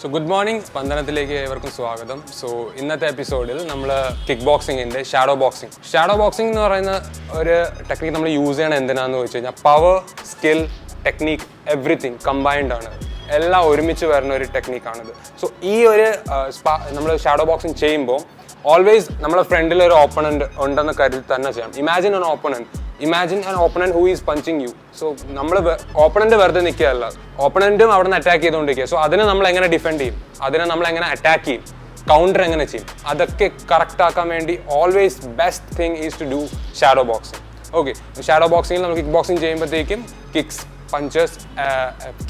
So good morning സ്പന്ദനത്തിലേക്ക് ഏവർക്കും സ്വാഗതം. So ഇന്നത്തെ എപ്പിസോഡിൽ നമ്മൾ കിക്ക് ബോക്സിങ്ങിന്റെ ഷാഡോ ബോക്സിംഗ് ഷാഡോ ബോക്സിംഗ് എന്ന് പറയുന്ന ഒരു ടെക്നിക്ക് നമ്മൾ യൂസ് ചെയ്യണം എന്തിനാന്ന് വെച്ച് കഴിഞ്ഞാൽ power skill technique everything combined ആണ്. എല്ലാം ഒരുമിച്ച് വരുന്ന ഒരു ടെക്നിക്കാണിത് സോ ഈ ഒരു നമ്മൾ ഷാഡോ ബോക്സിങ് ചെയ്യുമ്പോൾ ഓൾവേസ് നമ്മളെ ഫ്രണ്ടിൽ ഒരു ഓപ്പണന്റ് ഉണ്ടെന്ന് കരുതി തന്നെ ചെയ്യണം imagine an opponent imagine an opponent who is punching you so നമ്മൾ ഓപ്പണന്റ് വെറുതെ നിൽക്കുകയല്ല. ഓപ്പണന്റും അവിടെ നിന്ന് അറ്റാക്ക് ചെയ്തുകൊണ്ടിരിക്കുക. സോ അതിനെ നമ്മൾ എങ്ങനെ ഡിഫെൻഡ് ചെയ്യും? അതിനെ നമ്മൾ എങ്ങനെ അറ്റാക്ക് ചെയ്യും? കൗണ്ടർ എങ്ങനെ ചെയ്യും? അതൊക്കെ കറക്റ്റ് ആക്കാൻ വേണ്ടി always best thing is to do shadow boxing okay shadow ബോക്സിങ്ങിൽ നമ്മൾ കിക്ക് ബോക്സിങ് ചെയ്യുമ്പോഴത്തേക്കും കിക്സ് പഞ്ചേഴ്സ്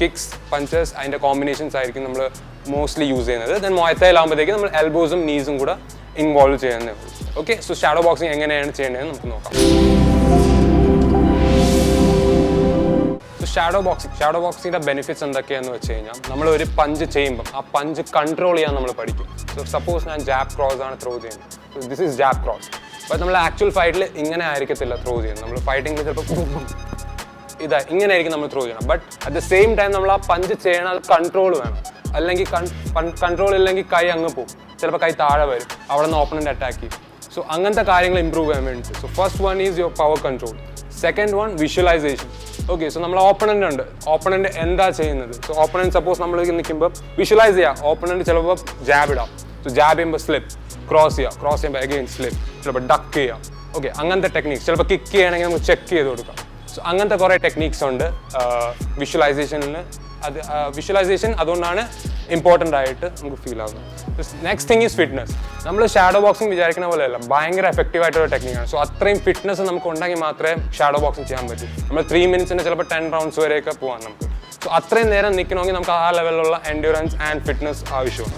കിക്സ് പഞ്ചേഴ്സ് അതിന്റെ കോമ്പിനേഷൻസ് ആയിരിക്കും നമ്മൾ മോസ്റ്റ്ലി യൂസ് ചെയ്യുന്നത്. ദെൻ മൊയത്തയിലാകുമ്പോഴത്തേക്കും നമ്മൾ എൽബോസും നീസും കൂടെ ഇൻവോൾവ് ചെയ്യുന്നത് ഓക്കെ സോ ഷാഡോ ബോക്സിങ് എങ്ങനെയാണ് ചെയ്യേണ്ടതെന്ന് നമുക്ക് നോക്കാം. ഷാഡോ ബോക്സിംഗ് ഷാഡോ ബോക്സിന്റെ ബെനിഫിറ്റ്സ് എന്തൊക്കെയാണെന്ന് വെച്ച് കഴിഞ്ഞാൽ നമ്മൾ ഒരു പഞ്ച് ചെയ്യുമ്പം ആ പഞ്ച് കൺട്രോൾ ചെയ്യാൻ നമ്മൾ പഠിക്കും. സോ സപ്പോസ് ഞാൻ ജാബ് ക്രോസ് ആണ് ത്രോ ചെയ്യുന്നത്. So this is jab cross but നമ്മൾ ആക്ച്വൽ ഫൈറ്റിൽ ഇങ്ങനെ ആയിരിക്കത്തില്ല ത്രോ ചെയ്യുന്നത്. നമ്മൾ ഫൈറ്റിംഗ് ചിലപ്പോൾ ഇതാ ഇങ്ങനെ ആയിരിക്കും നമ്മൾ ത്രോ ചെയ്യണം but at the same time നമ്മൾ ആ പഞ്ച് ചെയ്യണം അത് കൺട്രോൾ വേണം. അല്ലെങ്കിൽ കൺ കൺട്രോൾ ഇല്ലെങ്കിൽ കൈ അങ്ങ് പോകും. ചിലപ്പോൾ കൈ താഴെ വരും. അവിടെ നിന്ന് ഓപ്പണന്റ് അറ്റാക്ക് ചെയ്യും. സോ അങ്ങനത്തെ കാര്യങ്ങൾ ഇമ്പ്രൂവ് ചെയ്യാൻ വേണ്ടി so first one is your power control second one visualisation okay so നമ്മൾ ഓപ്പണന്റ് ഉണ്ട്. ഓപ്പണന്റ് എന്താ ചെയ്യുന്നത്? സോ ഓപ്പണന്റ് സപ്പോസ് നമ്മൾ നിൽക്കുമ്പോൾ വിഷ്വലൈസ് ചെയ്യാം. ഓപ്പണന്റ് ചിലപ്പോൾ ജാബ് ഇടാം. സോ ജാബ് ചെയ്യുമ്പോൾ സ്ലിപ്പ് ക്രോസ് ചെയ്യാം. ക്രോസ് ചെയ്യുമ്പോൾ അഗെയിൻ സ്ലിപ്പ് ചിലപ്പോൾ ഡക്ക് ചെയ്യാം. ഓക്കെ അങ്ങനത്തെ ടെക്നീക്സ് ചിലപ്പോൾ കിക്ക് ചെയ്യണമെങ്കിൽ നമുക്ക് ചെക്ക് ചെയ്ത് കൊടുക്കാം. സോ അങ്ങനത്തെ കുറേ ടെക്നീക്സ് ഉണ്ട്. വിഷ്വലൈസേഷനിൽ അത് വിഷ്വലൈസേഷൻ അതുകൊണ്ടാണ് ഇമ്പോർട്ടന്റ് ആയിട്ട് നമുക്ക് ഫീൽ ആകുന്നത് നെക്സ്റ്റ് തിങ് ഈസ് ഫിറ്റ്നസ് നമ്മൾ ഷാഡോ ബോക്സിംഗ് വിചാരിക്കുന്ന പോലെയല്ല ഭയങ്കര എഫക്റ്റീവ് ആയിട്ടുള്ള ടെക്നിക്കാണ് സോ അത്രയും ഫിറ്റ്നസ് നമുക്ക് ഉണ്ടെങ്കിൽ മാത്രമേ ഷാഡോ ബോക്സിംഗ് ചെയ്യാൻ പറ്റൂ. നമ്മൾ ത്രീ മിനിറ്റ്സിന് ചിലപ്പോൾ ടെൻ റൗണ്ട്സ് വരെയൊക്കെ പോകാം നമുക്ക്. സോ അത്രയും നേരം നിൽക്കണമെങ്കിൽ നമുക്ക് ആ ലെവലിലുള്ള എൻഡ്യൂറൻസ് ആൻഡ് ഫിറ്റ്നസ് ആവശ്യമാണ്.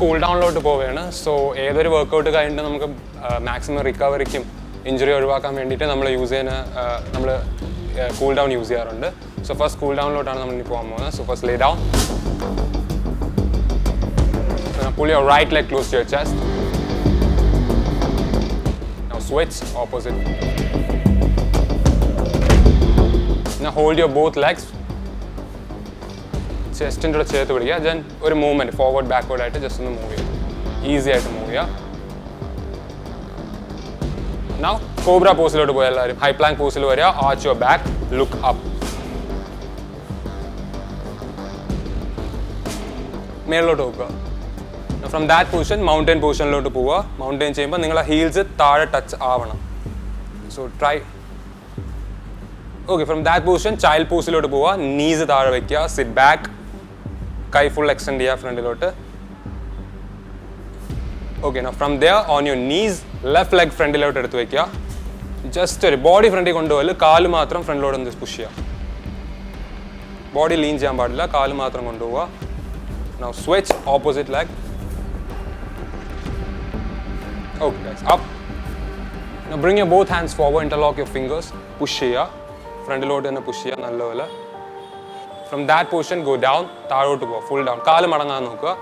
കൂൾ ഡൗണിലോട്ട് പോവുകയാണ്. സോ ഏതൊരു വർക്കൗട്ട് കഴിഞ്ഞിട്ട് നമുക്ക് മാക്സിമം റിക്കവറിക്കും ഇഞ്ചുറി ഒഴിവാക്കാൻ വേണ്ടിയിട്ട് നമ്മൾ യൂസ് ചെയ്യുന്ന നമ്മൾ കൂൾ ഡൗൺ യൂസ് ചെയ്യാറുണ്ട്. സോ ഫസ്റ്റ് കൂൾ ഡൗണിലോട്ടാണ് നമ്മൾ ഇനി പോകാൻ പോകുന്നത് so first lay down pull your right leg close to your chest Now switch opposite. Now hold your both legs. ചെസ്റ്റിന്റെ ചേർത്ത് പിടിക്കുക. ദെൻ ഒരു മൂവ്മെന്റ് ഫോർവേഡ് ബാക്ക്വേർഡ് ആയിട്ട് ജസ്റ്റ് ഒന്ന് മൂവ് ചെയ്യുക. ഈസി ആയിട്ട് മൂവ് ചെയ്യുക. നൗ കോബ്ര പോസിലോട്ട് പോയ എല്ലാവരും ഹൈ പ്ലാങ്ക് പോസിൽ വരിക. Arch your back look up മേളിലോട്ട് നോക്കുക. ഫ്രം ദാറ്റ് പൊസിഷൻ മൗണ്ടൻ പൊസിഷനിലോട്ട് പോവുക. മൗണ്ടൻ ചെയ്യുമ്പോൾ നിങ്ങളെ ഹീൽസ് താഴെ ടച്ച് ആവണം. So try okay from that position child പോസിലോട്ട് പോവുക. നീസ് താഴെ വയ്ക്കുക സിറ്റ് ബാക്ക് കൈ ഫുൾ എക്സ്റ്റെൻഡ് ചെയ്യുക ഫ്രണ്ടിലോട്ട് okay from there on your knees left leg ഫ്രണ്ടിലോട്ട് എടുത്ത് വയ്ക്കുക ജസ്റ്റ് ഒരു ബോഡി ഫ്രണ്ടിൽ കൊണ്ടുപോകൽ കാൽ മാത്രം ഫ്രണ്ടിലോട്ട് ഒന്ന് പുഷ് ചെയ്യുക. ബോഡി ലീൻ ചെയ്യാൻ പാടില്ല കാൽ മാത്രം കൊണ്ടുപോവുക. Switch opposite leg. Okay, guys, up. Now bring your both hands forward, interlock your fingers, push ചെയ്യുക. ഫ്രണ്ടിലോട്ട് തന്നെ പുഷ് ചെയ്യുക നല്ലപോലെ. From that position go down താഴോട്ട് പോവുക ഫുൾ ഡൗൺ കാൽ മടങ്ങാൻ നോക്കുക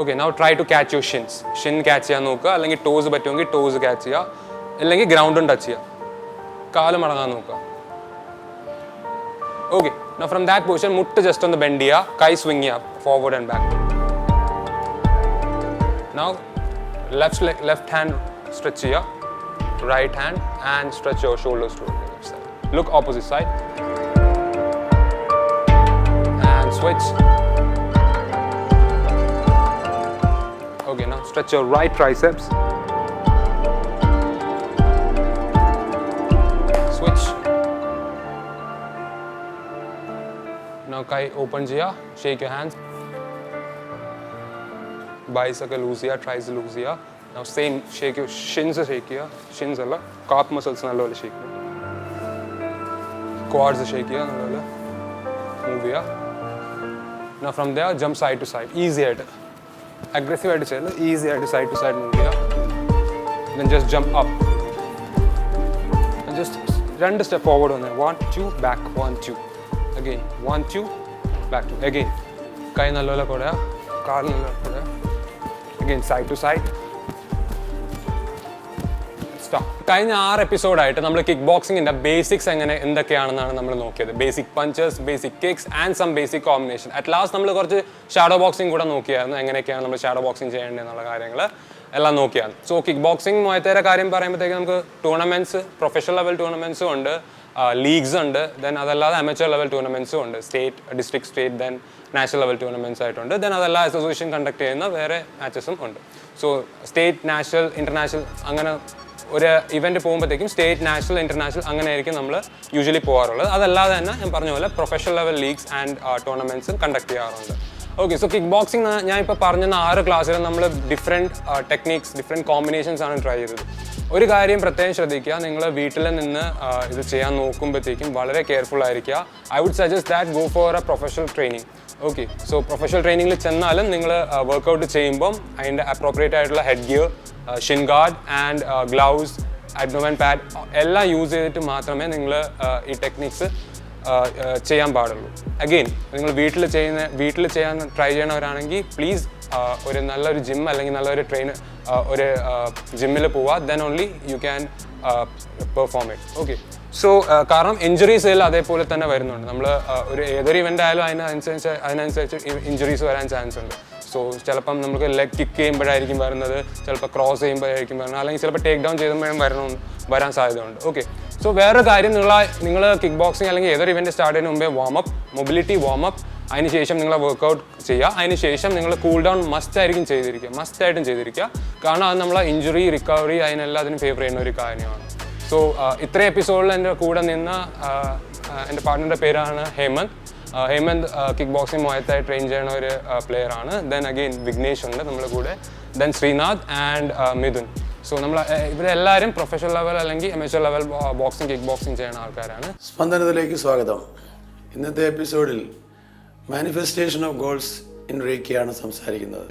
okay now try to catch your shins shin catch ചെയ്യാൻ നോക്കുക അല്ലെങ്കിൽ ടോസ് പറ്റുമെങ്കിൽ ടോസ് ക്യാച്ച് ചെയ്യുക അല്ലെങ്കിൽ ഗ്രൗണ്ടും ടച്ച് ചെയ്യുക കാൽ മടങ്ങാൻ നോക്കുക Okay, now from that position, മുട്ട് just on the bend ചെയ്യുക കൈ swing ചെയ്യുക forward and back. Now left leg, left hand stretch ചെയ്യുക right hand and stretch your shoulders to the left side. Look opposite stretch your right triceps. Switch. Now Kai open. here, shake your hands. Bicycle loose here, tries loose here. Now same, shake your shins shake here, shins alla, calf muscles nalla shake here. Quads shake here, nalla. Move here. Now from there, jump side to side, easy at. Aggressive ആയിട്ട് ചെയ്യൽ easy ആയിട്ട് side to side move ചെയ്യുക just jump up. And just രണ്ട് step forward വന്ന്. One two back one two again one two back two again കൈ നല്ലപോലെ കൊടുക കാൽ നല്ലപോലെ കൊടുക again side to side stop കഴിഞ്ഞ ആറ് എപ്പിസോഡായിട്ട് നമ്മൾ കിക്ക് ബോക്സിങ്ങിന്റെ ബേസിക്സ് എങ്ങനെ എന്തൊക്കെയാണെന്നാണ് നമ്മൾ നോക്കിയത്. Basic punches basic kicks and some basic combination at last നമ്മൾ കുറച്ച് ഷാഡോ ബോക്സിംഗ് കൂടെ നോക്കിയായിരുന്നു. എങ്ങനെയൊക്കെയാണ് നമ്മൾ ഷാഡോ ബോക്സിംഗ് ചെയ്യേണ്ടത് എന്നുള്ള കാര്യങ്ങൾ എല്ലാം നോക്കിയാണ് സോ കിക്ക് ബോക്സിംഗ് മോയത്തേരെ കാര്യം പറയുമ്പോഴത്തേക്ക് നമുക്ക് ടൂർണമെന്റ്സ് പ്രൊഫഷണൽ ലെവൽ ടൂർണമെന്റ്സും ഉണ്ട്. ലീഗ്സ് ഉണ്ട്. ദെൻ അതല്ലാതെ അമേച്ചർ ലെവൽ ടൂർണമെന്റ്സും ഉണ്ട്. State district state then national level tournaments ആയിട്ടുണ്ട്. ദെൻ അതല്ല അസോസിയേഷൻ കണ്ടക്ട് ചെയ്യുന്ന വേറെ മാച്ചസും ഉണ്ട്. സോ സ്റ്റേറ്റ് നാഷണൽ ഇന്റർനാഷണൽ അങ്ങനെ ഒരു ഇവന്റ് പോകുമ്പോഴത്തേക്കും സ്റ്റേറ്റ് നാഷണൽ ഇന്റർനാഷണൽ അങ്ങനെ ആയിരിക്കും നമ്മൾ യൂഷ്വലി പോകാറുള്ളത് അതല്ലാതെ തന്നെ ഞാൻ പറഞ്ഞ പോലെ പ്രൊഫഷണൽ ലെവൽ ലീഗ്സ് ആൻഡ് ടൂർണമെന്റ്സും കണ്ടക്ട് ചെയ്യാറുണ്ട്. ഓക്കെ സോ കിക്ക് ബോക്സിംഗ് ഞാൻ ഇപ്പോൾ പറഞ്ഞ ആറ് ക്ലാസ്സിലും നമ്മൾ ഡിഫറെന്റ് ടെക്നിക്സ് ഡിഫറെന്റ് കോമ്പിനേഷൻസ് ആണ് ട്രൈ ചെയ്തത്. ഒരു കാര്യം പ്രത്യേകം ശ്രദ്ധിക്കുക. നിങ്ങൾ വീട്ടിൽ നിന്ന് ഇത് ചെയ്യാൻ നോക്കുമ്പോഴത്തേക്കും വളരെ കെയർഫുൾ ആയിരിക്കുക. I would suggest that go for a professional training okay so professional ട്രെയിനിങ്ങിൽ ചെന്നാലും നിങ്ങൾ വർക്ക്ഔട്ട് ചെയ്യുമ്പം അതിന്റെ അപ്രോപ്രിയേറ്റ് ആയിട്ടുള്ള head gear shin guard and gloves abdomen pad എല്ലാം യൂസ് ചെയ്തിട്ട് മാത്രമേ നിങ്ങൾ ഈ ടെക്നിക്സ് ചെയ്യാൻ പാടുള്ളൂ. അഗെയിൻ നിങ്ങൾ വീട്ടിൽ ചെയ്യുന്ന വീട്ടിൽ ചെയ്യാൻ ട്രൈ ചെയ്യണവരാണെങ്കിൽ പ്ലീസ് ഒരു നല്ലൊരു ജിം അല്ലെങ്കിൽ നല്ലൊരു ട്രെയിനർ ഒരു ജിമ്മിൽ പോവുക then only you can perform it okay so കാരണം ഇഞ്ചുറീസ് എല്ലാം അതേപോലെ തന്നെ വരുന്നുണ്ട്. നമ്മൾ ഒരു ഏതൊരു ഇവന്റ് ആയാലും അതിനനുസരിച്ച് അതിനനുസരിച്ച് ഇഞ്ചുറീസ് വരാൻ ചാൻസ് ഉണ്ട്. സോ ചിലപ്പം നമുക്ക് ലെഗ് കിക്ക് ചെയ്യുമ്പോഴായിരിക്കും വരുന്നത് ചിലപ്പോൾ ക്രോസ് ചെയ്യുമ്പോഴായിരിക്കും വരുന്നത് അല്ലെങ്കിൽ ചിലപ്പോൾ ടേക്ക് ഡൗൺ ചെയ്യുമ്പോഴും വരണം വരാൻ സാധ്യതയുണ്ട്. ഓക്കെ സോ വേറെ കാര്യം നിങ്ങൾ നിങ്ങൾ കിക്ക് ബോക്സിങ് അല്ലെങ്കിൽ ഏതൊരു ഇവന്റ് സ്റ്റാർട്ട് ചെയ്യുന്ന മുമ്പേ വാമപ്പ് മൊബിലിറ്റി വാമപ്പ് അതിനുശേഷം നിങ്ങൾ വർക്കൗട്ട് ചെയ്യുക. അതിനുശേഷം നിങ്ങൾ കൂൾ ഡൗൺ മസ്റ്റ് ആയിരിക്കും ചെയ്തിരിക്കുക. മസ്റ്റ് ആയിട്ടും ചെയ്തിരിക്കുക. കാരണം അത് നമ്മളെ ഇഞ്ചുറി റിക്കവറി അതിനെല്ലാം അതിന് ഫേവർ ചെയ്യുന്ന ഒരു കാര്യമാണ്. സോ ഇത്രയും എപ്പിസോഡിൽ എന്റെ കൂടെ നിന്ന എന്റെ പാർട്ട്ണറുടെ പേരാണ് Hemant. Hemant kick boxing Muay Thai train ചെയ്യുന്ന ഒരു പ്ലെയർ ആണ്. ദെൻ അഗെയിൻ വിഘ്നേഷ് ഉണ്ട് നമ്മുടെ കൂടെ. Then Srinath and Mithun. So നമ്മൾ ഇവരെല്ലാവരും പ്രൊഫഷണൽ ലെവൽ അല്ലെങ്കിൽ amateur level boxing kick boxing ചെയ്യുന്ന ആൾക്കാരാണ്. സ്പന്ദനത്തിലേക്ക് സ്വാഗതം. ഇന്നത്തെ എപ്പിസോഡിൽ മാനിഫെസ്റ്റേഷൻ ഓഫ് ഗോൾസ് ഇൻ റേക്കിയാണ് സംസാരിക്കുന്നത്.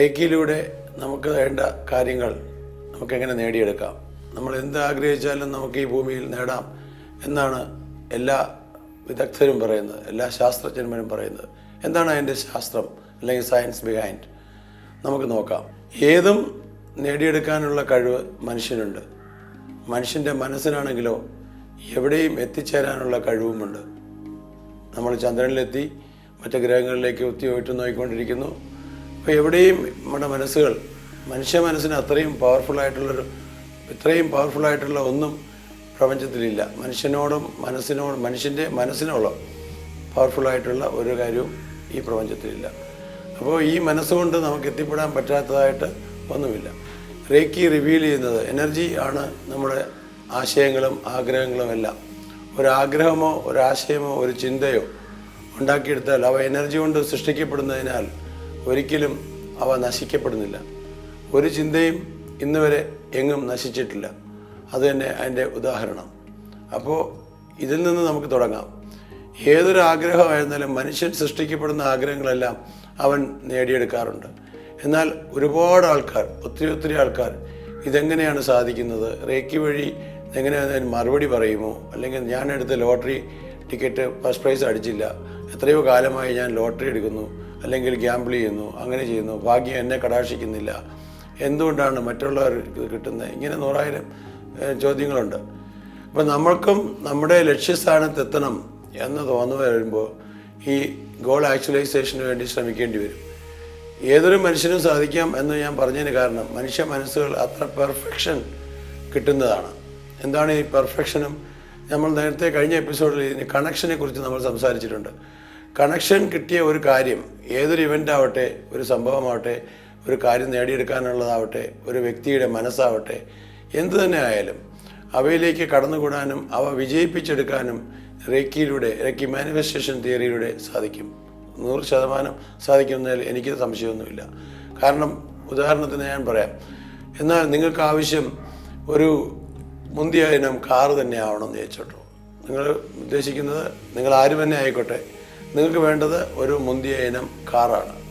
റേക്കിയിലൂടെ നമുക്ക് വേണ്ട കാര്യങ്ങൾ നമുക്കെങ്ങനെ നേടിയെടുക്കാം? നമ്മൾ എന്ത് ആഗ്രഹിച്ചാലും നമുക്ക് ഈ ഭൂമിയിൽ നേടാം എന്നാണ് എല്ലാ വിദഗ്ധരും പറയുന്നത് എല്ലാ ശാസ്ത്രജ്ഞന്മാരും പറയുന്നത്. എന്താണ് അതിന്റെ ശാസ്ത്രം അല്ലെങ്കിൽ സയൻസ് ബിഹൈൻഡ് നമുക്ക് നോക്കാം. ഏതും നേടിയെടുക്കാനുള്ള കഴിവ് മനുഷ്യനുണ്ട്. മനുഷ്യന്റെ മനസ്സിനാണെങ്കിലോ എവിടെയും എത്തിച്ചേരാനുള്ള കഴിവുമുണ്ട്. നമ്മൾ ചന്ദ്രനിലെത്തി മറ്റു ഗ്രഹങ്ങളിലേക്ക് ഒത്തി ഒറ്റു നോക്കിക്കൊണ്ടിരിക്കുന്നു. അപ്പോൾ എവിടെയും നമ്മുടെ മനസ്സുകൾ മനുഷ്യ മനസ്സിന് അത്രയും പവർഫുള്ളായിട്ടുള്ളൊരു ഇത്രയും പവർഫുള്ളായിട്ടുള്ള ഒന്നും പ്രപഞ്ചത്തിലില്ല. മനുഷ്യനോടും മനസ്സിനോടും മനുഷ്യന്റെ മനസ്സിനോളം പവർഫുള്ളായിട്ടുള്ള ഒരു കാര്യവും ഈ പ്രപഞ്ചത്തിലില്ല. അപ്പോൾ ഈ മനസ്സുകൊണ്ട് നമുക്ക് എത്തിപ്പെടാൻ പറ്റാത്തതായിട്ട് ഒന്നുമില്ല. റേക്കി റിവീൽ ചെയ്യുന്നത് എനർജി ആണ് നമ്മുടെ ആശയങ്ങളും ആഗ്രഹങ്ങളും എല്ലാം. ഒരാഗ്രഹമോ ഒരാശയമോ ഒരു ചിന്തയോ ഉണ്ടാക്കിയെടുത്താൽ അവ എനർജി കൊണ്ട് സൃഷ്ടിക്കപ്പെടുന്നതിനാൽ ഒരിക്കലും അവ നശിക്കപ്പെടുന്നില്ല. ഒരു ചിന്തയും ഇന്ന് വരെ എങ്ങും നശിച്ചിട്ടില്ല. അത് തന്നെ അതിന്റെ ഉദാഹരണം. അപ്പോൾ ഇതിൽ നിന്ന് നമുക്ക് തുടങ്ങാം. ഏതൊരു ആഗ്രഹമായിരുന്നാലും മനുഷ്യൻ സൃഷ്ടിക്കപ്പെടുന്ന ആഗ്രഹങ്ങളെല്ലാം അവൻ നേടിയെടുക്കാറുണ്ട്. എന്നാൽ ഒരുപാട് ആൾക്കാർ ഒത്തിരി ഒത്തിരി ആൾക്കാർ ഇതെങ്ങനെയാണ് സാധിക്കുന്നത്? റേക്കി വഴി എങ്ങനെയാണ് മറുപടി പറയുമോ? അല്ലെങ്കിൽ ഞാൻ എടുത്ത ലോട്ടറി ടിക്കറ്റ് ഫസ്റ്റ് പ്രൈസ് അടിച്ചില്ല. എത്രയോ കാലമായി ഞാൻ ലോട്ടറി എടുക്കുന്നു. അല്ലെങ്കിൽ ഗ്യാമ്പിൾ ചെയ്യുന്നു. അങ്ങനെ ചെയ്യുന്നു. ഭാഗ്യം എന്നെ കടാക്ഷിക്കുന്നില്ല. എന്തുകൊണ്ടാണ് മറ്റുള്ളവർക്ക് കിട്ടുന്നത്? ഇങ്ങനെ നൂറായിരം ചോദ്യങ്ങളുണ്ട്. അപ്പം നമ്മൾക്കും നമ്മുടെ ലക്ഷ്യസ്ഥാനത്ത് എത്തണം എന്ന് തോന്നു വരുമ്പോൾ ഈ ഗോൾ ആക്ച്വലൈസേഷന് വേണ്ടി ശ്രമിക്കേണ്ടി വരും. ഏതൊരു മനുഷ്യനും സാധിക്കാം എന്ന് ഞാൻ പറഞ്ഞതിന് കാരണം മനുഷ്യ മനസ്സുകൾ അത്ര പെർഫെക്ഷൻ കിട്ടുന്നതാണ്. എന്താണ് ഈ പെർഫെക്ഷനും നമ്മൾ നേരത്തെ കഴിഞ്ഞ എപ്പിസോഡിൽ ഇതിന് കണക്ഷനെ കുറിച്ച് നമ്മൾ സംസാരിച്ചിട്ടുണ്ട്. കണക്ഷൻ കിട്ടിയ ഒരു കാര്യം ഏതൊരു ഇവന്റ് ആവട്ടെ ഒരു സംഭവമാവട്ടെ ഒരു കാര്യം നേടിയെടുക്കാനുള്ളതാവട്ടെ ഒരു വ്യക്തിയുടെ മനസ്സാവട്ടെ എന്തു തന്നെ ആയാലും അവയിലേക്ക് കടന്നുകൂടാനും അവ വിജയിപ്പിച്ചെടുക്കാനും റേക്കിയിലൂടെ റേക്കി മാനിഫെസ്റ്റേഷൻ തിയറിയിലൂടെ സാധിക്കും. നൂറ് ശതമാനം സാധിക്കുന്നതിൽ എനിക്ക് സംശയമൊന്നുമില്ല. കാരണം ഉദാഹരണത്തിന് ഞാൻ പറയാം. എന്നാൽ നിങ്ങൾക്ക് ആവശ്യം ഒരു മുന്തിയ ഇനം കാറ് തന്നെ ആവണം എന്ന് ചോദിച്ചോട്ടോ നിങ്ങൾ ഉദ്ദേശിക്കുന്നത് നിങ്ങൾ ആരും തന്നെ ആയിക്കോട്ടെ. നിങ്ങൾക്ക് വേണ്ടത് ഒരു മുന്തിയ ഇനം കാറാണ്.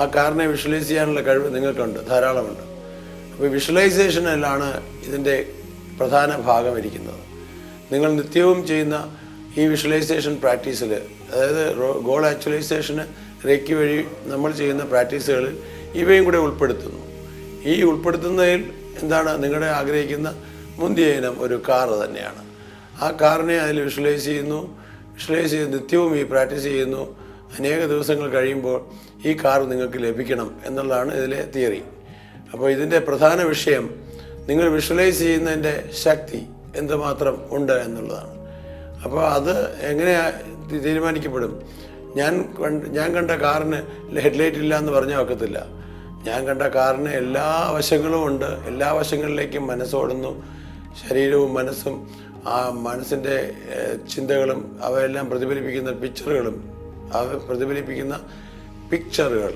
ആ കാറിനെ വിഷ്വലൈസ് ചെയ്യാനുള്ള കഴിവ് നിങ്ങൾക്കുണ്ട് ധാരാളമുണ്ട്. അപ്പോൾ വിഷ്വലൈസേഷനിലാണ് ഇതിന്റെ പ്രധാന ഭാഗം ഇരിക്കുന്നത്. നിങ്ങൾ നിത്യവും ചെയ്യുന്ന ഈ വിഷ്വലൈസേഷൻ പ്രാക്ടീസിൽ അതായത് ഗോൾ ആക്ച്വലൈസേഷന് റേക്കി വഴി നമ്മൾ ചെയ്യുന്ന പ്രാക്ടീസുകളിൽ ഇവയും കൂടെ ഉൾപ്പെടുത്തുന്നു. ഈ ഉൾപ്പെടുത്തുന്നതിൽ എന്താണ് നിങ്ങളുടെ ആഗ്രഹിക്കുന്ന മുന്തിയ ഇനം ഒരു കാറ് തന്നെയാണ്. ആ കാറിനെ അതിൽ വിഷ്വലൈസ് ചെയ്യുന്നു വിഷ്വലൈസ് ചെയ്ത് നിത്യവും ഈ പ്രാക്ടീസ് ചെയ്യുന്നു. അനേക ദിവസങ്ങൾ കഴിയുമ്പോൾ ഈ കാർ നിങ്ങൾക്ക് ലഭിക്കണം എന്നുള്ളതാണ് ഇതിലെ തിയറി. അപ്പോൾ ഇതിന്റെ പ്രധാന വിഷയം നിങ്ങൾ വിഷ്വലൈസ് ചെയ്യുന്നതിന്റെ ശക്തി എന്തുമാത്രം ഉണ്ട് എന്നുള്ളതാണ്. അപ്പോൾ അത് എങ്ങനെ തീരുമാനിക്കപ്പെടും? ഞാൻ ഞാൻ കണ്ട കാറിന് ഹെഡ്ലൈറ്റ് ഇല്ല എന്ന് പറഞ്ഞാൽ ഒക്കത്തില്ല. ഞാൻ കണ്ട കാറിന് എല്ലാ വശങ്ങളും ഉണ്ട്. എല്ലാ വശങ്ങളിലേക്കും മനസ്സോടുന്നു ശരീരവും മനസ്സും ആ മനസ്സിന്റെ ചിന്തകളും അവയെല്ലാം പ്രതിഫലിപ്പിക്കുന്ന പിക്ചറുകളും അവ പ്രതിഫലിപ്പിക്കുന്ന പിക്ചറുകൾ.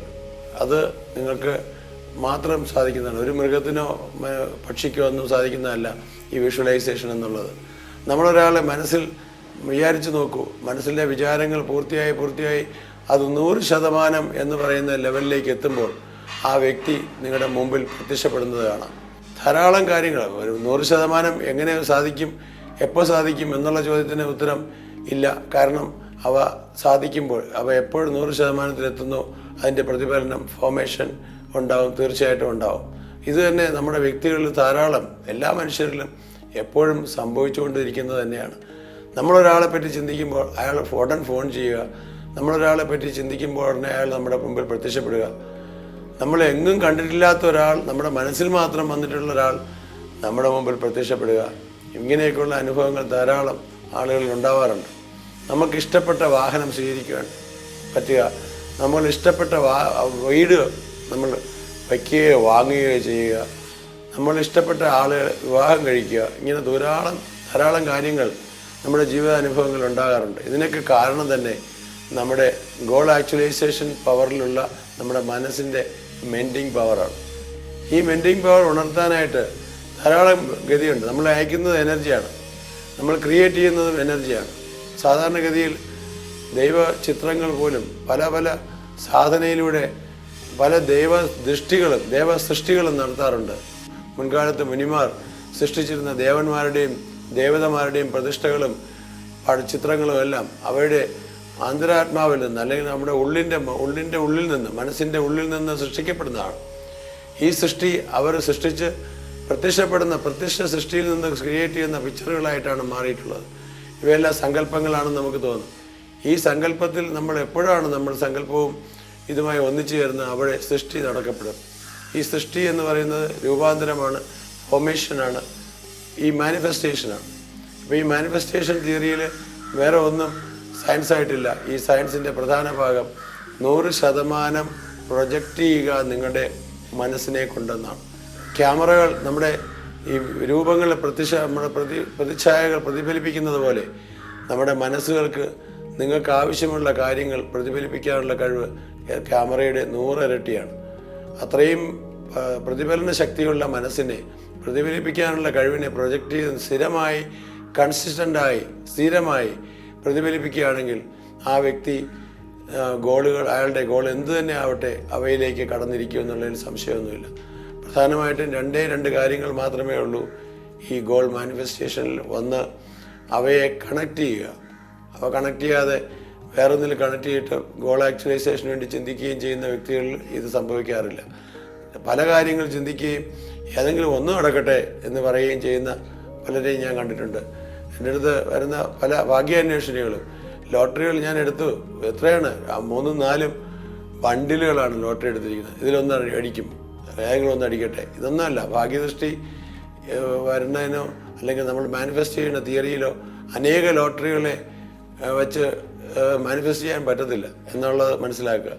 അത് നിങ്ങൾക്ക് മാത്രം സാധിക്കുന്നതാണ്. ഒരു മൃഗത്തിനോ പക്ഷിക്കോ ഒന്നും സാധിക്കുന്നതല്ല ഈ വിഷ്വലൈസേഷൻ എന്നുള്ളത്. നമ്മളൊരാളെ മനസ്സിൽ വിചാരിച്ചു നോക്കൂ. മനസ്സിന്റെ വിചാരങ്ങൾ പൂർത്തിയായി പൂർത്തിയായി അത് നൂറ് ശതമാനം എന്ന് പറയുന്ന ലെവലിലേക്ക് എത്തുമ്പോൾ ആ വ്യക്തി നിങ്ങളുടെ മുമ്പിൽ പ്രത്യക്ഷപ്പെടുന്നത് കാണാം ധാരാളം കാര്യങ്ങൾ. ഒരു നൂറ് ശതമാനം എങ്ങനെ സാധിക്കും എപ്പോൾ സാധിക്കും എന്നുള്ള ചോദ്യത്തിന് ഉത്തരം ഇല്ല. കാരണം അവ സാധിക്കുമ്പോൾ അവ എപ്പോഴും നൂറ് ശതമാനത്തിലെത്തുന്നു അതിന്റെ പ്രതിഫലനം ഫോമേഷൻ ഉണ്ടാവും തീർച്ചയായിട്ടും ഉണ്ടാവും. ഇത് തന്നെ നമ്മുടെ വ്യക്തികളിൽ ധാരാളം എല്ലാ മനുഷ്യരിലും എപ്പോഴും സംഭവിച്ചുകൊണ്ടിരിക്കുന്നത് തന്നെയാണ്. നമ്മളൊരാളെ പറ്റി ചിന്തിക്കുമ്പോൾ അയാൾ ഉടൻ ഫോൺ ചെയ്യുക നമ്മളൊരാളെ പറ്റി ചിന്തിക്കുമ്പോൾ ഉടനെ അയാൾ നമ്മുടെ മുമ്പിൽ പ്രത്യക്ഷപ്പെടുക. നമ്മൾ എങ്ങും കണ്ടിട്ടില്ലാത്ത ഒരാൾ നമ്മുടെ മനസ്സിൽ മാത്രം വന്നിട്ടുള്ള ഒരാൾ നമ്മുടെ മുമ്പിൽ പ്രത്യക്ഷപ്പെടുക. ഇങ്ങനെയൊക്കെയുള്ള അനുഭവങ്ങൾ ധാരാളം ആളുകളിൽ ഉണ്ടാവാറുണ്ട്. നമുക്ക് ഇഷ്ടപ്പെട്ട വാഹനം സ്വീകരിക്കുവാൻ പറ്റുക. നമ്മൾ ഇഷ്ടപ്പെട്ട വാ വീട് നമ്മൾ വയ്ക്കുകയോ വാങ്ങുകയോ ചെയ്യുക. നമ്മൾ ഇഷ്ടപ്പെട്ട ആളുകൾ വിവാഹം കഴിക്കുക. ഇങ്ങനെ ധാരാളം ധാരാളം കാര്യങ്ങൾ നമ്മുടെ ജീവിതാനുഭവങ്ങൾ ഉണ്ടാകാറുണ്ട്. ഇതിനൊക്കെ കാരണം തന്നെ നമ്മുടെ ഗോൾ ആക്ച്വലൈസേഷൻ പവറിലുള്ള നമ്മുടെ മനസ്സിന്റെ മെന്റിങ് പവറാണ് ഈ മെന്റിങ് പവർ ഉണർത്താനായിട്ട് ധാരാളം ഗതിയുണ്ട്. നമ്മൾ അയക്കുന്നത് എനർജിയാണ് നമ്മൾ ക്രിയേറ്റ് ചെയ്യുന്നതും എനർജിയാണ് സാധാരണഗതിയിൽ ദൈവ ചിത്രങ്ങൾ പോലും പല പല സാധനയിലൂടെ പല ദൈവ ദൃഷ്ടികളും ദേവ സൃഷ്ടികളും നടത്താറുണ്ട്. മുൻകാലത്ത് മുനിമാർ സൃഷ്ടിച്ചിരുന്ന ദേവന്മാരുടെയും ദേവതമാരുടെയും പ്രതിഷ്ഠകളും ചിത്രങ്ങളും എല്ലാം അവയുടെ ആന്തരാത്മാവിൽ നിന്ന് അല്ലെങ്കിൽ നമ്മുടെ ഉള്ളിന്റെ ഉള്ളിന്റെ ഉള്ളിൽ നിന്ന് മനസ്സിന്റെ ഉള്ളിൽ നിന്ന് സൃഷ്ടിക്കപ്പെടുന്നതാണ്. ഈ സൃഷ്ടി അവർ സൃഷ്ടിച്ച് പ്രത്യക്ഷപ്പെടുന്ന പ്രത്യക്ഷ സൃഷ്ടിയിൽ നിന്ന് ക്രിയേറ്റ് ചെയ്യുന്ന പിക്ചറുകളായിട്ടാണ് മാറിയിട്ടുള്ളത്. ഇവയെല്ലാം സങ്കല്പങ്ങളാണെന്ന് നമുക്ക് തോന്നും. ഈ സങ്കല്പത്തിൽ നമ്മൾ എപ്പോഴാണ് നമ്മൾ സങ്കല്പവും ഇതുമായി ഒന്നിച്ചു ചേർന്ന് അവിടെ സൃഷ്ടി നടക്കപ്പെടും ഈ സൃഷ്ടി എന്ന് പറയുന്നത് രൂപാന്തരമാണ് ഫോമേഷനാണ് ഈ മാനിഫെസ്റ്റേഷനാണ് അപ്പോൾ ഈ മാനിഫെസ്റ്റേഷൻ തിയറിയിൽ വേറെ ഒന്നും സയൻസ് ആയിട്ടില്ല. ഈ സയൻസിന്റെ പ്രധാന ഭാഗം നൂറ് ശതമാനം പ്രൊജക്റ്റ് ചെയ്യുക നിങ്ങളുടെ മനസ്സിനെ കൊണ്ടെന്നാണ്. ക്യാമറകൾ നമ്മുടെ ഈ രൂപങ്ങളെ പ്രതിഷ നമ്മുടെ പ്രതി പ്രതിച്ഛായകൾ പ്രതിഫലിപ്പിക്കുന്നത് പോലെ നമ്മുടെ മനസ്സുകൾക്ക് നിങ്ങൾക്ക് ആവശ്യമുള്ള കാര്യങ്ങൾ പ്രതിഫലിപ്പിക്കാനുള്ള കഴിവ് ക്യാമറയുടെ നൂറിരട്ടിയാണ്. അത്രയും പ്രതിഫലന ശക്തിയുള്ള മനസ്സിനെ പ്രതിഫലിപ്പിക്കാനുള്ള കഴിവിനെ പ്രൊജക്റ്റ് ചെയ്ത് സ്ഥിരമായി കൺസിസ്റ്റന്റായി സ്ഥിരമായി പ്രതിഫലിപ്പിക്കുകയാണെങ്കിൽ ആ വ്യക്തി ഗോളുകൾ അയാളുടെ ഗോൾ എന്ത് തന്നെ ആവട്ടെ അവയിലേക്ക് കടന്നിരിക്കും എന്നുള്ളതിൽ സംശയമൊന്നുമില്ല. പ്രധാനമായിട്ടും രണ്ടേ രണ്ട് കാര്യങ്ങൾ മാത്രമേ ഉള്ളൂ. ഈ ഗോൾ മാനിഫെസ്റ്റേഷനിൽ വന്ന് അവയെ കണക്ട് ചെയ്യുക. അവ കണക്ട് ചെയ്യാതെ വേറൊന്നിൽ കണക്ട് ചെയ്തിട്ട് ഗോൾ ആക്ച്വലൈസേഷന് വേണ്ടി ചിന്തിക്കുകയും ചെയ്യുന്ന വ്യക്തികളിൽ ഇത് സംഭവിക്കാറില്ല. പല കാര്യങ്ങൾ ചിന്തിക്കുകയും ഏതെങ്കിലും ഒന്നും നടക്കട്ടെ എന്ന് പറയുകയും ചെയ്യുന്ന പലരെയും ഞാൻ കണ്ടിട്ടുണ്ട്. എന്റെ അടുത്ത് വരുന്ന പല ഭാഗ്യാന്വേഷണികളും ലോട്ടറികൾ ഞാൻ എടുത്തു. എത്രയാണ്? മൂന്നും നാലും ബണ്ടിലുകളാണ് ലോട്ടറി എടുത്തിരിക്കുന്നത്. ഇതിലൊന്ന് അടിക്കും. ഒന്ന് അടിക്കട്ടെ ഇതൊന്നുമല്ല. ഭാഗ്യദൃഷ്ടി വരുന്നതിനോ അല്ലെങ്കിൽ നമ്മൾ മാനിഫെസ്റ്റ് ചെയ്യുന്ന തിയറിയിലോ അനേക ലോട്ടറികളെ വെച്ച് മാനിഫെസ്റ്റ് ചെയ്യാൻ പറ്റത്തില്ല എന്നുള്ളത് മനസ്സിലാക്കുക.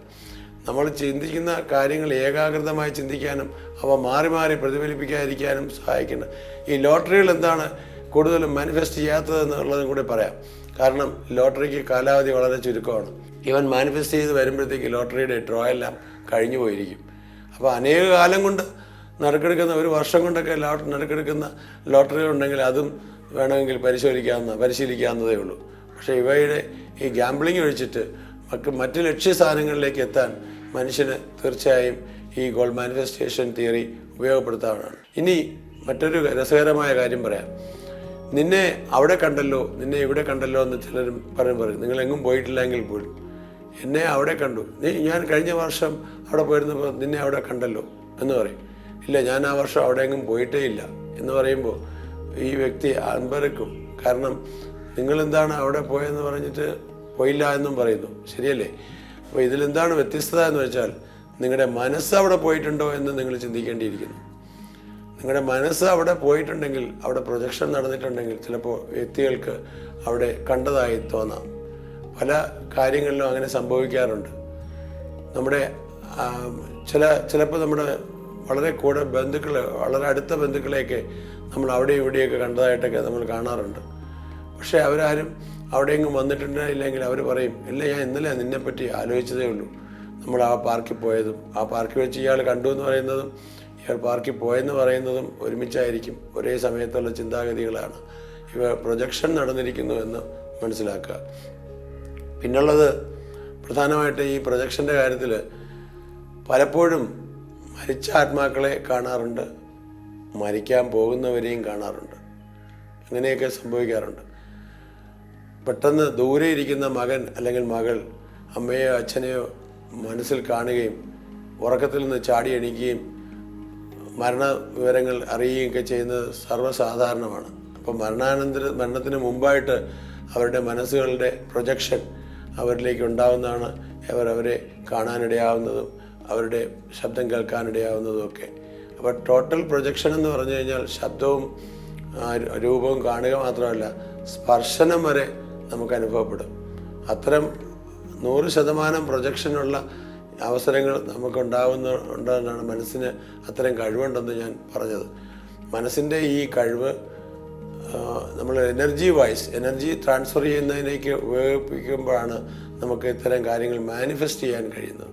നമ്മൾ ചിന്തിക്കുന്ന കാര്യങ്ങൾ ഏകാഗ്രതമായി ചിന്തിക്കാനും അവ മാറി മാറി പ്രതിഫലിപ്പിക്കാതിരിക്കാനും സഹായിക്കുന്നു ഈ ലോട്ടറികൾ എന്താണ് കൂടുതലും മാനിഫെസ്റ്റ് ചെയ്യാത്തത് എന്നുള്ളതും കൂടി പറയാം. കാരണം ലോട്ടറിക്ക് കാലാവധി വളരെ ചുരുക്കമാണ്. ഇവൻ മാനിഫെസ്റ്റ് ചെയ്ത് വരുമ്പോഴത്തേക്ക് ലോട്ടറിയുടെ ഡ്രോ എല്ലാം കഴിഞ്ഞു പോയിരിക്കും അപ്പോൾ അനേക കാലം കൊണ്ട് നറുക്കെടുക്കുന്ന ഒരു വർഷം കൊണ്ടൊക്കെ ലോട്ടറി നറുക്കെടുക്കുന്ന ലോട്ടറികൾ ഉണ്ടെങ്കിൽ അതും വേണമെങ്കിൽ പരിശോധിക്കാവുന്ന പരിശീലിക്കാവുന്നതേ ഉള്ളൂ. പക്ഷേ ഇവയുടെ ഈ ഗാംബ്ലിംഗ് ഒഴിച്ചിട്ട് മറ്റ് മറ്റ് ലക്ഷ്യസ്ഥാനങ്ങളിലേക്ക് എത്താൻ മനുഷ്യന് തീർച്ചയായും ഈ ഗോൾ മാനിഫെസ്റ്റേഷൻ തിയറി ഉപയോഗപ്പെടുത്താവുന്നതാണ്. ഇനി മറ്റൊരു രസകരമായ കാര്യം പറയാം. നിന്നെ അവിടെ കണ്ടല്ലോ നിന്നെ ഇവിടെ കണ്ടല്ലോ എന്ന് ചിലരും പറയും പറയും. നിങ്ങൾ എങ്ങും പോയിട്ടില്ലെങ്കിൽ പോലും. എന്നെ അവിടെ കണ്ടു. നീ ഞാൻ കഴിഞ്ഞ വർഷം അവിടെ പോയിരുന്നപ്പോൾ നിന്നെ അവിടെ കണ്ടല്ലോ എന്ന് പറയും. ഇല്ല ഞാൻ ആ വർഷം അവിടെ എങ്ങും പോയിട്ടേ ഇല്ല എന്ന് പറയുമ്പോൾ ഈ വ്യക്തി അൻപരക്കും. കാരണം നിങ്ങൾ എന്താണ് അവിടെ പോയെന്ന് പറഞ്ഞിട്ട് പോയില്ല എന്നും പറയുന്നു. ശരിയല്ലേ? അപ്പോൾ ഇതിലെന്താണ് വ്യത്യസ്തത എന്ന് വെച്ചാൽ നിങ്ങളുടെ മനസ്സ് അവിടെ പോയിട്ടുണ്ടോ എന്ന് നിങ്ങൾ ചിന്തിക്കേണ്ടിയിരിക്കുന്നു. നിങ്ങളുടെ മനസ്സ് അവിടെ പോയിട്ടുണ്ടെങ്കിൽ അവിടെ പ്രൊജക്ഷൻ നടന്നിട്ടുണ്ടെങ്കിൽ ചിലപ്പോൾ വ്യക്തികൾക്ക് അവിടെ കണ്ടതായി തോന്നാം. പല കാര്യങ്ങളിലും അങ്ങനെ സംഭവിക്കാറുണ്ട്. നമ്മുടെ ചില ചിലപ്പോൾ നമ്മുടെ വളരെ കൂടെ ബന്ധുക്കൾ വളരെ അടുത്ത ബന്ധുക്കളെയൊക്കെ നമ്മൾ അവിടെയും ഇവിടെയൊക്കെ കണ്ടതായിട്ടൊക്കെ നമ്മൾ കാണാറുണ്ട്. പക്ഷേ അവരാരും അവിടെയെങ്കിലും വന്നിട്ടുണ്ടായില്ലെങ്കിൽ അവർ പറയും ഇല്ല ഞാൻ ഇന്നലെ നിന്നെപ്പറ്റി ആലോചിച്ചതേ ഉള്ളൂ. നമ്മൾ ആ പാർക്കിൽ പോയതും ആ പാർക്കിൽ വെച്ച് ഇയാൾ കണ്ടു എന്ന് പറയുന്നതും ഇയാൾ പാർക്കിൽ പോയെന്ന് പറയുന്നതും ഒരുമിച്ചായിരിക്കും ഒരേ സമയത്തുള്ള ചിന്താഗതികളാണ്. ഇവ പ്രൊജക്ഷൻ നടന്നിരിക്കുന്നു എന്ന് മനസ്സിലാക്കുക. പിന്നുള്ളത് പ്രധാനമായിട്ട് ഈ പ്രൊജക്ഷന്റെ കാര്യത്തിൽ പലപ്പോഴും മരിച്ച ആത്മാക്കളെ കാണാറുണ്ട് മരിക്കാൻ പോകുന്നവരെയും കാണാറുണ്ട്. അങ്ങനെയൊക്കെ സംഭവിക്കാറുണ്ട്. പെട്ടെന്ന് ദൂരെ ഇരിക്കുന്ന മകൻ അല്ലെങ്കിൽ മകൾ അമ്മയോ അച്ഛനെയോ മനസ്സിൽ കാണുകയും ഉറക്കത്തിൽ നിന്ന് ചാടി എണീക്കുകയും മരണ വിവരങ്ങൾ അറിയുകയും ഒക്കെ ചെയ്യുന്നത് സർവസാധാരണമാണ്. അപ്പോൾ മരണാനന്തര മരണത്തിന് മുമ്പായിട്ട് അവരുടെ മനസ്സുകളുടെ പ്രൊജക്ഷൻ അവരിലേക്ക് ഉണ്ടാവുന്നതാണ് അവർ അവരെ കാണാനിടയാവുന്നതും അവരുടെ ശബ്ദം കേൾക്കാനിടയാവുന്നതും ഒക്കെ അപ്പോൾ ടോട്ടൽ പ്രൊജക്ഷൻ എന്ന് പറഞ്ഞു കഴിഞ്ഞാൽ ശബ്ദവും രൂപവും കാണുക മാത്രമല്ല സ്പർശനം വരെ നമുക്ക് അനുഭവപ്പെടും. അത്തരം നൂറ് ശതമാനം പ്രൊജക്ഷനുള്ള അവസരങ്ങൾ നമുക്കുണ്ടാവുന്ന ഉണ്ടെന്നാണ് മനസ്സിന് അത്തരം കഴിവുണ്ടെന്ന് ഞാൻ പറഞ്ഞത്. മനസ്സിന്റെ ഈ കഴിവ് നമ്മൾ എനർജി വൈസ് എനർജി ട്രാൻസ്ഫർ ചെയ്യുന്നതിനേക്ക് ഉപയോഗിപ്പിക്കുമ്പോഴാണ് നമുക്ക് ഇത്തരം കാര്യങ്ങൾ മാനിഫെസ്റ്റ് ചെയ്യാൻ കഴിയുന്നത്.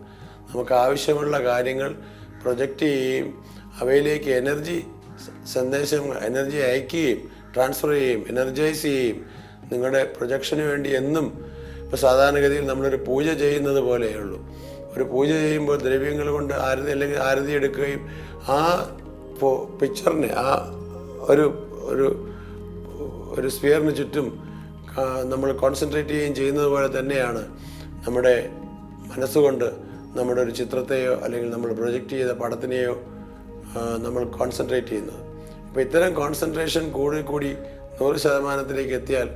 നമുക്ക് ആവശ്യമുള്ള കാര്യങ്ങൾ പ്രൊജക്റ്റ് ചെയ്യുകയും അവയിലേക്ക് എനർജി സന്ദേശം എനർജി അയക്കുകയും ട്രാൻസ്ഫർ ചെയ്യുകയും എനർജൈസ് ചെയ്യുകയും നിങ്ങളുടെ പ്രൊജക്ഷന് വേണ്ടി എന്നും ഇപ്പോൾ സാധാരണഗതിയിൽ നമ്മളൊരു പൂജ ചെയ്യുന്നത് പോലെയുള്ളൂ. ഒരു പൂജ ചെയ്യുമ്പോൾ ദ്രവ്യങ്ങൾ കൊണ്ട് ആരതി അല്ലെങ്കിൽ ആരതി എടുക്കുകയും ആ പിക്ചറിനെ ആ ഒരു ഒരു ഒരു സ്പിയറിന് ചുറ്റും നമ്മൾ കോൺസെൻട്രേറ്റ് ചെയ്യുകയും ചെയ്യുന്നത് പോലെ തന്നെയാണ് നമ്മുടെ മനസ്സുകൊണ്ട് നമ്മുടെ ഒരു ചിത്രത്തെയോ അല്ലെങ്കിൽ നമ്മൾ പ്രൊജക്റ്റ് ചെയ്ത പടത്തിനെയോ നമ്മൾ കോൺസെൻട്രേറ്റ് ചെയ്യുന്നത്. അപ്പോൾ ഇത്തരം കോൺസെൻട്രേഷൻ കൂടി കൂടി നൂറ് ശതമാനത്തിലേക്ക് എത്തിയാൽ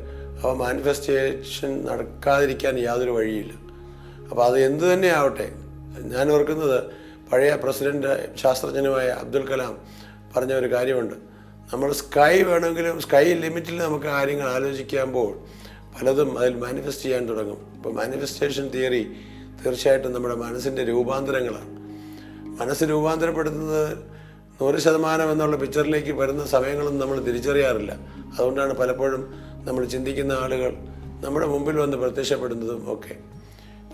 അവ മാനിഫെസ്റ്റേഷൻ നടക്കാതിരിക്കാൻ യാതൊരു വഴിയില്ല. അപ്പോൾ അത് എന്ത് തന്നെ ആവട്ടെ ഞാൻ ഓർക്കുന്നത് പഴയ പ്രസിഡന്റ് ശാസ്ത്രജ്ഞനുമായ അബ്ദുൽ കലാം പറഞ്ഞ ഒരു കാര്യമുണ്ട്. നമ്മൾ സ്കൈ വേണമെങ്കിലും സ്കൈ ലിമിറ്റിൽ നമുക്ക് കാര്യങ്ങൾ ആലോചിക്കുമ്പോൾ പലതും അതിൽ മാനിഫെസ്റ്റ് ചെയ്യാൻ തുടങ്ങും. ഇപ്പോൾ മാനിഫെസ്റ്റേഷൻ തിയറി തീർച്ചയായിട്ടും നമ്മുടെ മനസ്സിന്റെ രൂപാന്തരങ്ങളാണ്. മനസ്സ് രൂപാന്തരപ്പെടുത്തുന്നത് നൂറ് ശതമാനം എന്നുള്ള പിക്ചറിലേക്ക് വരുന്ന സമയങ്ങളും നമ്മൾ തിരിച്ചറിയാറില്ല. അതുകൊണ്ടാണ് പലപ്പോഴും നമ്മൾ ചിന്തിക്കുന്ന ആളുകൾ നമ്മുടെ മുമ്പിൽ വന്ന് പ്രത്യക്ഷപ്പെടുന്നതും ഒക്കെ.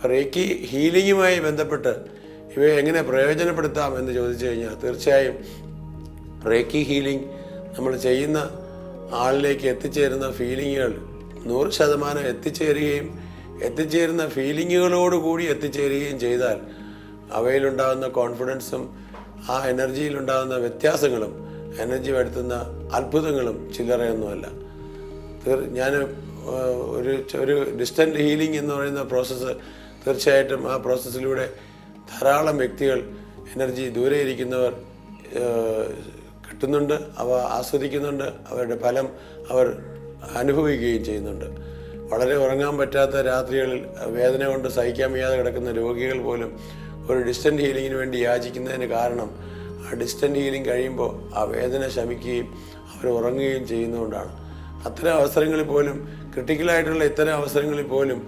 റേക്കി ഹീലിങ്ങുമായി ബന്ധപ്പെട്ട് ഇവയെ എങ്ങനെ പ്രയോജനപ്പെടുത്താം എന്ന് ചോദിച്ചു കഴിഞ്ഞാൽ തീർച്ചയായും റേക്കി ഹീലിംഗ് നമ്മൾ ചെയ്യുന്ന ആളിലേക്ക് എത്തിച്ചേരുന്ന ഫീലിങ്ങുകൾ നൂറ് ശതമാനം എത്തിച്ചേരുകയും എത്തിച്ചേരുന്ന ഫീലിങ്ങുകളോടുകൂടി എത്തിച്ചേരുകയും ചെയ്താൽ അവയിലുണ്ടാകുന്ന കോൺഫിഡൻസും ആ എനർജിയിലുണ്ടാകുന്ന വ്യത്യാസങ്ങളും എനർജി വരുത്തുന്ന അത്ഭുതങ്ങളും ചില്ലറയൊന്നുമല്ല. ഞാൻ ഒരു ഒരു ഡിസ്റ്റന്റ് ഹീലിംഗ് എന്ന് പറയുന്ന പ്രോസസ്സ് തീർച്ചയായിട്ടും ആ പ്രോസസ്സിലൂടെ ധാരാളം വ്യക്തികൾ എനർജി ദൂരെ ഇരിക്കുന്നവർ കിട്ടുന്നുണ്ട് അവ ആസ്വദിക്കുന്നുണ്ട് അവരുടെ ഫലം അവർ അനുഭവിക്കുകയും ചെയ്യുന്നുണ്ട്. വളരെ ഉറങ്ങാൻ പറ്റാത്ത രാത്രികളിൽ വേദന കൊണ്ട് സഹിക്കാൻ വയ്യാതെ കിടക്കുന്ന രോഗികൾ പോലും ഒരു ഡിസ്റ്റന്റ് ഹീലിങ്ങിന് വേണ്ടി യാചിക്കുന്നതിന് കാരണം ആ ഡിസ്റ്റന്റ് ഹീലിംഗ് കഴിയുമ്പോൾ ആ വേദന ശമിക്കുകയും അവർ ഉറങ്ങുകയും ചെയ്യുന്നതുകൊണ്ടാണ്. അത്തരം അവസരങ്ങളിൽ പോലും ക്രിട്ടിക്കലായിട്ടുള്ള ഇത്തരം അവസരങ്ങളിൽ പോലും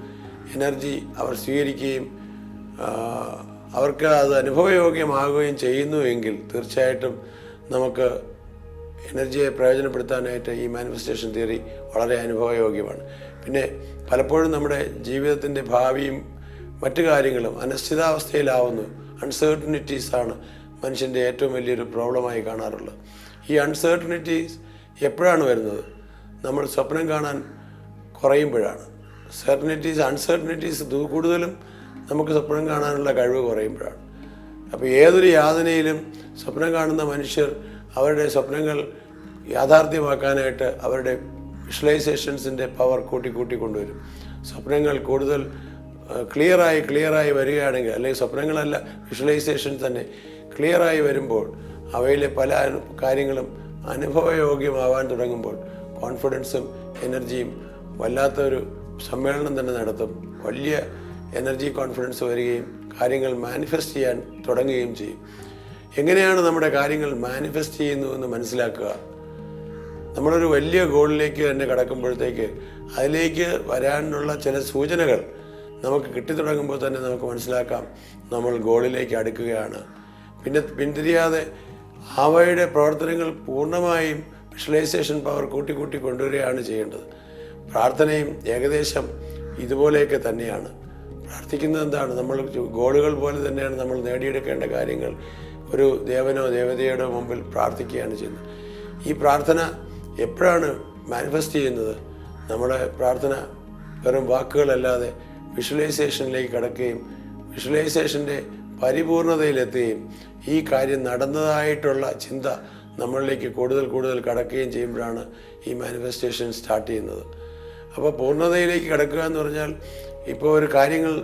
എനർജി അവർ സ്വീകരിക്കുകയും അവർക്ക് അത് അനുഭവയോഗ്യമാകുകയും ചെയ്യുന്നു എങ്കിൽ തീർച്ചയായിട്ടും നമുക്ക് എനർജിയെ പ്രയോജനപ്പെടുത്താനായിട്ട് ഈ മാനിഫെസ്റ്റേഷൻ തിയറി വളരെ അനുഭവയോഗ്യമാണ്. പിന്നെ പലപ്പോഴും നമ്മുടെ ജീവിതത്തിന്റെ ഭാവിയും മറ്റു കാര്യങ്ങളും അനിശ്ചിതാവസ്ഥയിലാവുന്നു. അൺസേർട്ടനിറ്റീസ് ആണ് മനുഷ്യന്റെ ഏറ്റവും വലിയൊരു പ്രോബ്ലമായി കാണാറുള്ളത്. ഈ അൺസേർട്ടനിറ്റീസ് എപ്പോഴാണ് വരുന്നത്? നമ്മൾ സ്വപ്നം കാണാൻ കുറയുമ്പോഴാണ്. സെർട്ടനിറ്റീസ് അൺസെർട്ടനിറ്റീസ് കൂടുതലും നമുക്ക് സ്വപ്നം കാണാനുള്ള കഴിവ് കുറയുമ്പോഴാണ്. അപ്പോൾ ഏതൊരു യാതനയിലും സ്വപ്നം കാണുന്ന മനുഷ്യർ അവരുടെ സ്വപ്നങ്ങൾ യാഥാർത്ഥ്യമാക്കാനായിട്ട് അവരുടെ വിഷ്വലൈസേഷൻസിന്റെ പവർ കൂട്ടി കൂട്ടി കൊണ്ടുവരും സ്വപ്നങ്ങൾ കൂടുതൽ ക്ലിയറായി ക്ലിയറായി വരികയാണെങ്കിൽ അല്ലെങ്കിൽ സ്വപ്നങ്ങളല്ല വിഷ്വലൈസേഷൻ തന്നെ ക്ലിയറായി വരുമ്പോൾ അവയിലെ പല കാര്യങ്ങളും അനുഭവയോഗ്യമാവാൻ തുടങ്ങുമ്പോൾ കോൺഫിഡൻസും എനർജിയും വല്ലാത്തൊരു സമ്മേളനം തന്നെ നടത്തും. വലിയ എനർജി കോൺഫിഡൻസ് വരികയും കാര്യങ്ങൾ മാനിഫെസ്റ്റ് ചെയ്യാൻ തുടങ്ങുകയും ചെയ്യും. എങ്ങനെയാണ് നമ്മുടെ കാര്യങ്ങൾ മാനിഫെസ്റ്റ് ചെയ്യുന്നു എന്ന് മനസ്സിലാക്കുക? നമ്മളൊരു വലിയ ഗോളിലേക്ക് തന്നെ കടക്കുമ്പോഴത്തേക്ക് അതിലേക്ക് വരാനുള്ള ചില സൂചനകൾ നമുക്ക് കിട്ടിത്തുടങ്ങുമ്പോൾ തന്നെ നമുക്ക് മനസ്സിലാക്കാം. നമ്മൾ ഗോളിലേക്ക് അടുക്കുകയാണ്. പിന്നെ പിന്തിരിയാതെ അവയുടെ പ്രവർത്തനങ്ങൾ പൂർണമായും വിഷ്വലൈസേഷൻ പവർ കൂട്ടി കൂട്ടി കൊണ്ടുവരികയാണ് ചെയ്യേണ്ടത്. പ്രാർത്ഥനയും ഏകദേശം ഇതുപോലെയൊക്കെ തന്നെയാണ്. പ്രാർത്ഥിക്കുന്നത് എന്താണ്? നമ്മൾ ഗോളുകൾ പോലെ തന്നെയാണ് നമ്മൾ നേടിയെടുക്കേണ്ട കാര്യങ്ങൾ. ഒരു ദേവനോ ദേവതയുടെ മുമ്പിൽ പ്രാർത്ഥിക്കുകയാണ് ചെയ്യുന്നത്. ഈ പ്രാർത്ഥന എപ്പോഴാണ് മാനിഫെസ്റ്റ് ചെയ്യുന്നത്? നമ്മുടെ പ്രാർത്ഥന വെറും വാക്കുകളല്ലാതെ വിഷ്വലൈസേഷനിലേക്ക് കടക്കുകയും വിഷ്വലൈസേഷന്റെ പരിപൂർണതയിലെത്തുകയും ഈ കാര്യം നടന്നതായിട്ടുള്ള ചിന്ത നമ്മളിലേക്ക് കൂടുതൽ കൂടുതൽ കടക്കുകയും ചെയ്യുമ്പോഴാണ് ഈ മാനിഫെസ്റ്റേഷൻ സ്റ്റാർട്ട് ചെയ്യുന്നത്. അപ്പോൾ പൂർണതയിലേക്ക് കിടക്കുക എന്ന് പറഞ്ഞാൽ ഇപ്പോൾ ഒരു കാര്യങ്ങൾ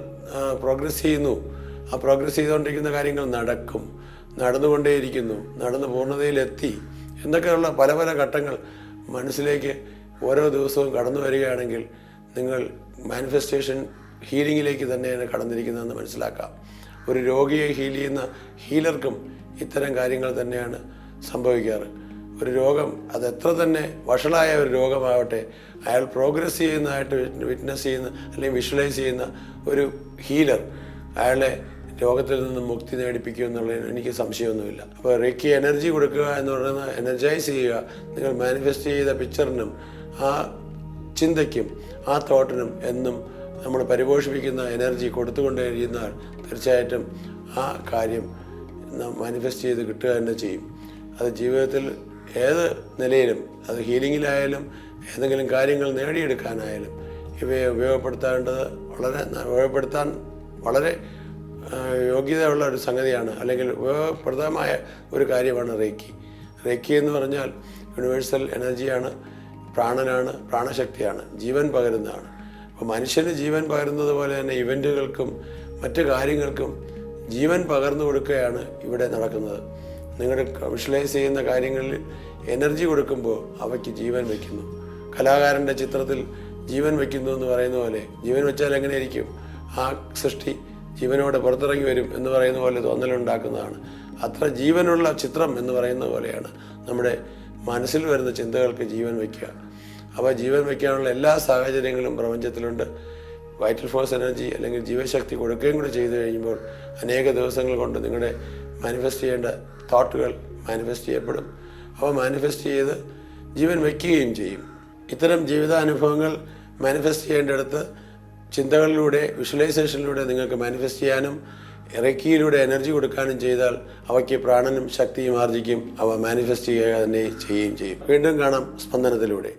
പ്രോഗ്രസ് ചെയ്യുന്നു. ആ പ്രോഗ്രസ് ചെയ്തുകൊണ്ടിരിക്കുന്ന കാര്യങ്ങൾ നടക്കും. നടന്നുകൊണ്ടേയിരിക്കുന്നു. നടന്ന് പൂർണതയിലെത്തി. എന്നൊക്കെയുള്ള പല പല ഘട്ടങ്ങൾ മനസ്സിലേക്ക് ഓരോ ദിവസവും കടന്നു വരികയാണെങ്കിൽ നിങ്ങൾ മാനിഫെസ്റ്റേഷൻ ഹീലിങ്ങിലേക്ക് തന്നെയാണ് കടന്നിരിക്കുന്നതെന്ന് മനസ്സിലാക്കാം. ഒരു രോഗിയെ ഹീൽ ചെയ്യുന്ന ഹീലർക്കും ഇത്തരം കാര്യങ്ങൾ തന്നെയാണ് സംഭവിക്കാറ്. ഒരു രോഗം അത് എത്ര തന്നെ വഷളായ ഒരു രോഗമാവട്ടെ അയാൾ പ്രോഗ്രസ് ചെയ്യുന്നതായിട്ട് വിറ്റ്നസ് ചെയ്യുന്ന അല്ലെങ്കിൽ വിഷ്വലൈസ് ചെയ്യുന്ന ഒരു ഹീലർ അയാളെ രോഗത്തിൽ നിന്ന് മുക്തി നേടിപ്പിക്കുക എന്നുള്ളതിന് എനിക്ക് സംശയമൊന്നുമില്ല. അപ്പോൾ റേക്കി എനർജി കൊടുക്കുക എന്ന് പറയുന്നത് എനർജൈസ് ചെയ്യുക നിങ്ങൾ മാനിഫെസ്റ്റ് ചെയ്ത പിക്ചറിനും ആ ചിന്തയ്ക്കും ആ തോട്ടിനും എന്നും നമ്മൾ പരിപോഷിപ്പിക്കുന്ന എനർജി കൊടുത്തുകൊണ്ടേയിരുന്നാൽ തീർച്ചയായിട്ടും ആ കാര്യം മാനിഫെസ്റ്റ് ചെയ്ത് കിട്ടുക തന്നെ ചെയ്യും. അത് ജീവിതത്തിൽ ഏത് നിലയിലും അത് ഹീലിങ്ങിലായാലും ഏതെങ്കിലും കാര്യങ്ങൾ നേടിയെടുക്കാനായാലും ഇവയെ ഉപയോഗപ്പെടുത്തേണ്ടത് വളരെ ഉപയോഗപ്പെടുത്താൻ വളരെ യോഗ്യതയുള്ള ഒരു സംഗതിയാണ്. അല്ലെങ്കിൽ ഉപയോഗപ്രദമായ ഒരു കാര്യമാണ് റേക്കി. റേക്കി എന്ന് പറഞ്ഞാൽ യൂണിവേഴ്സൽ എനർജിയാണ് പ്രാണനാണ് പ്രാണശക്തിയാണ് ജീവൻ പകരുന്നതാണ്. അപ്പോൾ മനുഷ്യന് ജീവൻ പകരുന്നത് പോലെ തന്നെ ഇവന്റുകൾക്കും മറ്റു കാര്യങ്ങൾക്കും ജീവൻ പകർന്നു കൊടുക്കുകയാണ് ഇവിടെ നടക്കുന്നത്. നിങ്ങളുടെ വിഷ്വലൈസ് ചെയ്യുന്ന കാര്യങ്ങളിൽ എനർജി കൊടുക്കുമ്പോൾ അവയ്ക്ക് ജീവൻ വയ്ക്കുന്നു. കലാകാരന്റെ ചിത്രത്തിൽ ജീവൻ വയ്ക്കുന്നു എന്ന് പറയുന്ന പോലെ ജീവൻ വെച്ചാൽ എങ്ങനെയായിരിക്കും? ആ സൃഷ്ടി ജീവനോട് പുറത്തിറങ്ങി വരും എന്ന് പറയുന്ന പോലെ തോന്നലുണ്ടാക്കുന്നതാണ്. അത്ര ജീവനുള്ള ചിത്രം എന്ന് പറയുന്ന പോലെയാണ് നമ്മുടെ മനസ്സിൽ വരുന്ന ചിന്തകൾക്ക് ജീവൻ വയ്ക്കുക. അപ്പോൾ ജീവൻ വയ്ക്കാനുള്ള എല്ലാ സാഹചര്യങ്ങളും പ്രപഞ്ചത്തിലുണ്ട്. വൈറ്റൽ ഫോഴ്സ് എനർജി അല്ലെങ്കിൽ ജീവശക്തി കൊടുക്കുകയും കൂടി ചെയ്തു കഴിയുമ്പോൾ അനേക ദിവസങ്ങൾ കൊണ്ട് നിങ്ങളുടെ മാനിഫെസ്റ്റ് ചെയ്യേണ്ട തോട്ടുകൾ മാനിഫെസ്റ്റ് ചെയ്യപ്പെടും. അവ മാനിഫെസ്റ്റ് ചെയ്ത് ജീവൻ വയ്ക്കുകയും ചെയ്യും. ഇത്തരം ജീവിതാനുഭവങ്ങൾ മാനിഫെസ്റ്റ് ചെയ്യേണ്ടടുത്ത് ചിന്തകളിലൂടെ വിഷ്വലൈസേഷനിലൂടെ നിങ്ങൾക്ക് മാനിഫെസ്റ്റ് ചെയ്യാനും ഇറക്കിയിലൂടെ എനർജി കൊടുക്കാനും ചെയ്താൽ അവയ്ക്ക് പ്രാണനും ശക്തിയും ആർജിക്കും. അവ മാനിഫെസ്റ്റ് ചെയ്യുക തന്നെ ചെയ്യുകയും ചെയ്യും. വീണ്ടും കാണാം സ്പന്ദനത്തിലൂടെ.